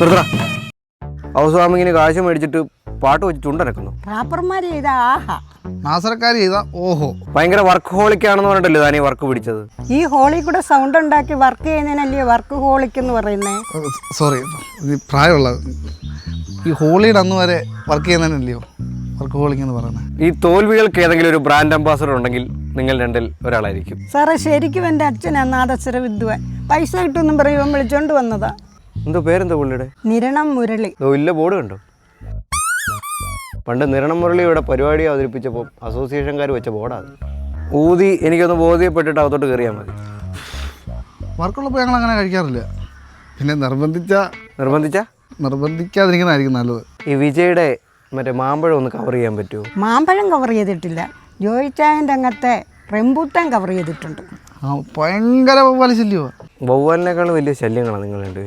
നിർത്തറ house വാമിങ്ങിന് കാശ് മേടിച്ചിട്ട് പാട്ട് വെച്ച് ചുണ്ടനക്കുന്നു. റാപ്പർമാർ ചെയ്ത ആഹാ. നാസറക്കാർ ചെയ്ത ഓഹോ. ഭയങ്കര വർക്ക് ഹോളിക്കാണെന്ന് പറഞ്ഞിട്ടല്ലേ താനീ വർക്ക് പിടിച്ചത്? ഈ ഹോളി കൂടെ സൗണ്ട് ഉണ്ടാക്കി വർക്ക് ചെയ്യുന്നതിനല്ലേ വർക്ക് ഹോളിക്ക് എന്ന് പറയുന്നേ? സോറി ഇത് പ്രായമുള്ള ഈ ഹോളിയുടെ അന്ന് വരെ വർക്ക് ചെയ്യുന്നതിനല്ലയോ? വർക്ക് ഹോളിക് എന്ന് പറയുന്നത് ഈ തോൽവികൾക്ക് ഏതെങ്കിലും ഒരു ബ്രാൻഡ് അംബാസഡർ ഉണ്ടെങ്കിൽ നിങ്ങൾ രണ്ടിൽ ഒരാളായിരിക്കും. സാറേ ശരിക്കും എന്റെ അച്ഛൻ നാദസ്വര വിദ്വാൻ പൈസ കിട്ടുമെന്നും പറയുമ്പോൾ വിളിച്ചോണ്ട് വന്നതാ. എന്തോ പേരെന്തോ പുള്ളിയുടെ? നിരണം മുരളി. ഓ ഇല്ല ബോർഡ് കണ്ടോ? പണ്ട് നിരണം മുരളി ഇവിടെ പരിപാടി അവതരിപ്പിച്ചപ്പോൾ അസോസിയേഷൻകാർ വെച്ച ബോർഡാ ഊതി എനിക്കൊന്ന് ബോധ്യപ്പെട്ടിട്ട് അകത്തോട്ട് കയറിയാൽ മതി. വർക്കുള്ളപ്പോൾ ഞങ്ങൾ അങ്ങനെ കഴിക്കാറില്ല. പിന്നെ നിർബന്ധിച്ച നിർബന്ധിച്ച? നിർബന്ധിക്കാതിരിക്കുന്നതായിരിക്കും നല്ലത്. ഈ വിജയുടെ മറ്റേ മാമ്പഴം ഒന്ന് കവർ ചെയ്യാൻ പറ്റുമോ മാമ്പഴം കവർ ചെയ്തിട്ടില്ല. ജോയിച്ചായന്റെ അങ്ങത്തെ റെമ്പൂത്താൻ കവർ ചെയ്തിട്ടുണ്ട്. ആ ഭയങ്കര ശല്യമാണ് വവ്വാലിനേക്കാളും വലിയ ശല്യങ്ങളാണ് നിങ്ങൾ രണ്ടുപേരും.